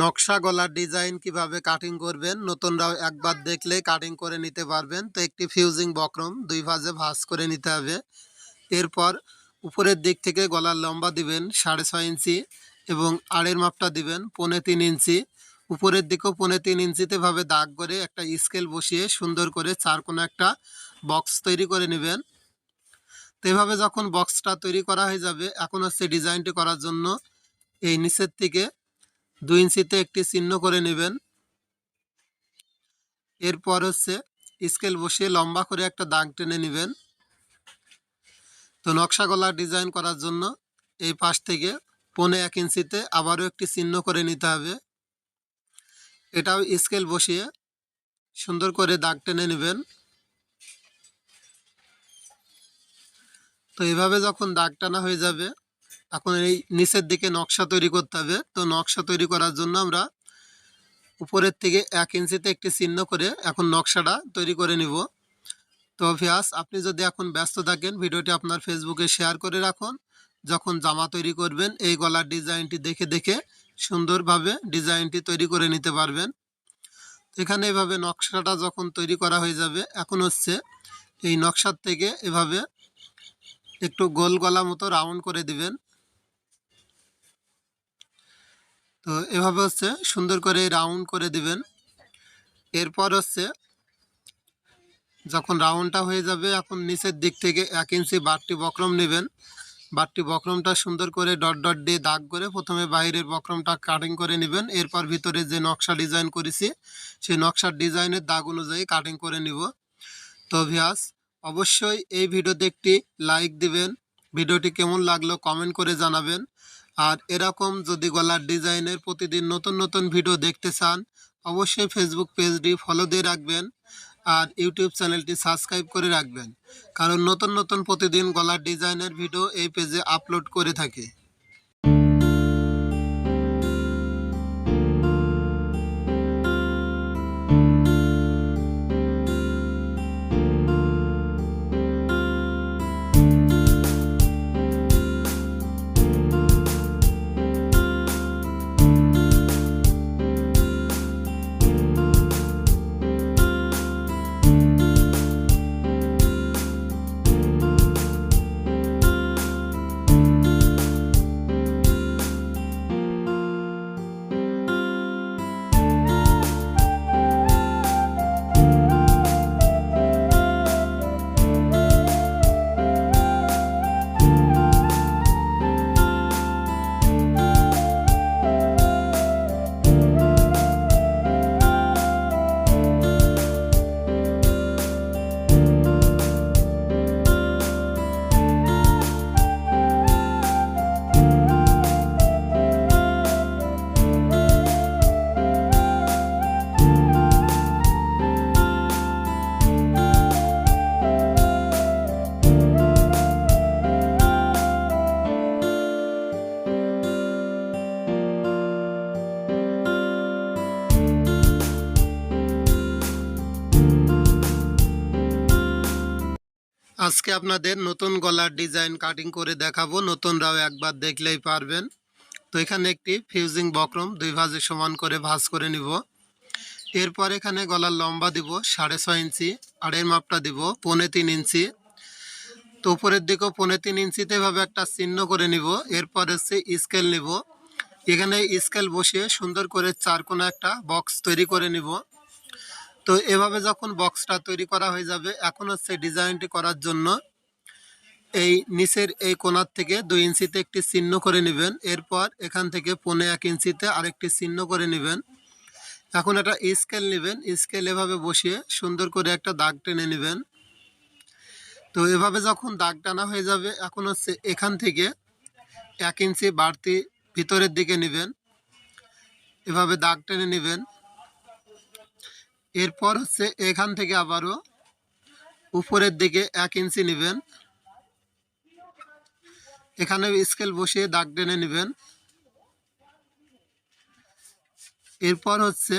নকশা গলার ডিজাইন কীভাবে কাটিং করবেন? নতুনরাও একবার দেখলে কাটিং করে নিতে পারবেন। তো একটি ফিউজিং বক্রম, দুই ভাজে ভাঁজ করে নিতে হবে। এরপর উপরের দিক থেকে গলার লম্বা দিবেন সাড়ে ছয় ইঞ্চি এবং আড়ের মাপটা দিবেন পৌনে তিন ইঞ্চি। উপরের দিকেও পৌনে তিন ইঞ্চিতে ভাবে দাগ করে একটা স্কেল বসিয়ে সুন্দর করে চার কোনো একটা বক্স তৈরি করে নেবেন। তো এভাবে যখন বক্সটা তৈরি করা হয়ে যাবে, এখন হচ্ছে ডিজাইনটি করার জন্য এই নিচের থেকে দুই ইঞ্চিতে একটি চিহ্ন করে নেবেন। এরপর হচ্ছে স্কেল বসিয়ে লম্বা করে একটা দাগ টেনে নেবেন। তো নকশা ডিজাইন করার জন্য এই পাশ থেকে পৌনে এক ইঞ্চিতে আবারও একটি চিহ্ন করে নিতে হবে। এটাও স্কেল বসিয়ে সুন্দর করে দাগ টেনে নেবেন। তো এভাবে যখন দাগ টানা হয়ে যাবে এখন এই নিচের দিকে নকশা তৈরি করতে হবে। তো নকশা তৈরি করার জন্য আমরা উপরের থেকে এক ইঞ্চিতে একটি চিহ্ন করে এখন নকশাটা তৈরি করে নিব। তো ভিয়াস আপনি যদি এখন ব্যস্ত থাকেন, ভিডিওটি আপনার ফেসবুকে শেয়ার করে রাখুন। যখন জামা তৈরি করবেন, এই গলার ডিজাইনটি দেখে দেখে সুন্দরভাবে ডিজাইনটি তৈরি করে নিতে পারবেন। এখানে এভাবে নকশাটা যখন তৈরি করা হয়ে যাবে, এখন হচ্ছে এই নকশার থেকে এভাবে একটু গোল গলা মতো রাউন্ড করে দিবেন। তো এভাবে হচ্ছে সুন্দর করে রাউন্ড করে দিবেন। এরপর হচ্ছে যখন রাউন্ডটা হয়ে যাবে, এখন নিচের দিক থেকে এক ইঞ্চি বাটটি বক্রম নেবেন। বাটটি বক্রমটা সুন্দর করে ডট ডট দিয়ে দাগ করে প্রথমে বাইরের বক্রমটা কাটিং করে নেবেন। এরপর ভিতরে যে নকশা ডিজাইন করেছি, সেই নকশার ডিজাইনের দাগ অনুযায়ী কাটিং করে নিব। তো ভিয়াস, অবশ্যই এই ভিডিওতে একটি লাইক দিবেন। ভিডিওটি কেমন লাগল কমেন্ট করে জানাবেন। আর এরকম যদি গলার ডিজাইনের প্রতিদিন নতুন নতুন ভিডিও দেখতে চান, অবশ্যই ফেসবুক পেজটি ফলো দিয়ে রাখবেন আর ইউটিউব চ্যানেলটি সাবস্ক্রাইব করে রাখবেন। কারণ নতুন নতুন প্রতিদিন গলার ডিজাইনের ভিডিও এই পেজে আপলোড করে থাকি। আজকে আপনাদের নতুন গলার ডিজাইন কাটিং করে দেখাবো। নতুনরাও একবার দেখলেই পারবেন। তো এখানে একটি ফিউজিং বক্রম, দুই ভাজে সমান করে ভাজ করে নিব। এরপর এখানে গলার লম্বা দিব, সাড়ে ছয় ইঞ্চি, আড়ের মাপটা দিব, পৌনে তিন ইঞ্চি। তো উপরের দিকেও পৌনে তিন ইঞ্চিতে ভাবে একটা চিহ্ন করে নিব। এরপর হচ্ছে স্কেল নিব। এখানে স্কেল বসিয়ে সুন্দর করে চার কোনো একটা বক্স তৈরি করে নিব। তো এভাবে যখন বক্সটা তৈরি করা হয়ে যাবে, এখন হচ্ছে ডিজাইনটি করার জন্য এই নিচের এই কোনার থেকে দুই ইঞ্চিতে একটি চিহ্ন করে নেবেন। এরপর এখান থেকে পৌনে এক ইঞ্চিতে আরেকটি চিহ্ন করে নেবেন। এখন একটা স্কেল নেবেন। স্কেল এভাবে বসিয়ে সুন্দর করে একটা দাগ টেনে নেবেন। তো এভাবে যখন দাগ টানা হয়ে যাবে, এখন হচ্ছে এখান থেকে এক ইঞ্চি বাড়তি ভিতরের দিকে নেবেন। এভাবে দাগ টেনে নেবেন। এরপর হচ্ছে এখান থেকে আবারও উপরের দিকে এক ইঞ্চি নেবেন। এখানে স্কেল বসিয়ে দাগ টেনে নেবেন। এরপর হচ্ছে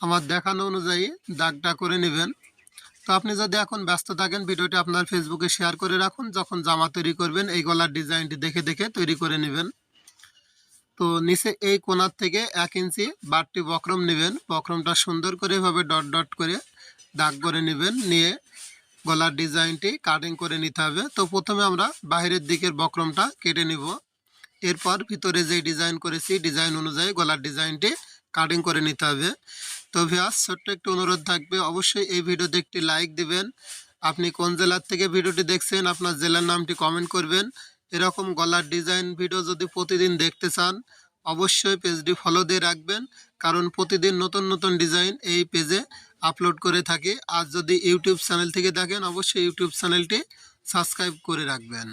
আমার দেখানো অনুযায়ী দাগটা করে নেবেন। তো আপনি যদি এখন ব্যস্ত থাকেন, ভিডিওটি আপনার ফেসবুকে শেয়ার করে রাখুন। যখন জামা তৈরি করবেন, এই গলার ডিজাইনটি দেখে দেখে তৈরি করে নেবেন। তো নিচে এই কোণার থেকে এক ইঞ্চি বাড়তি বক্রম নেবেন। বক্রমটা সুন্দর করে এভাবে ডট ডট করে দাগ করে নেবেন। নিয়ে গলার ডিজাইনটি কাটিং করে নিতে হবে। তো প্রথমে আমরা বাইরের দিকের বক্রমটা কেটে নিব। এরপর ভিতরে যে ডিজাইন করেছি, ডিজাইন অনুযায়ী গলার ডিজাইনটি কাটিং করে নিতে হবে। তো ভিয়াস ছোট্ট একটু অনুরোধ থাকবে, অবশ্যই এই ভিডিওতে একটি লাইক দিবেন। আপনি কোন জেলার থেকে ভিডিওটি দেখছেন, আপনার জেলার নামটি কমেন্ট করবেন। এরকম গলার ডিজাইন ভিডিও যদি প্রতিদিন দেখতে চান, অবশ্যই পেজটি ফলো দিয়ে রাখবেন, কারণ প্রতিদিন নতুন নতুন ডিজাইন এই পেজে আপলোড করে থাকি। আর যদি ইউটিউব চ্যানেল থেকে দেখেন, অবশ্যই ইউটিউব চ্যানেলটি সাবস্ক্রাইব করে রাখবেন।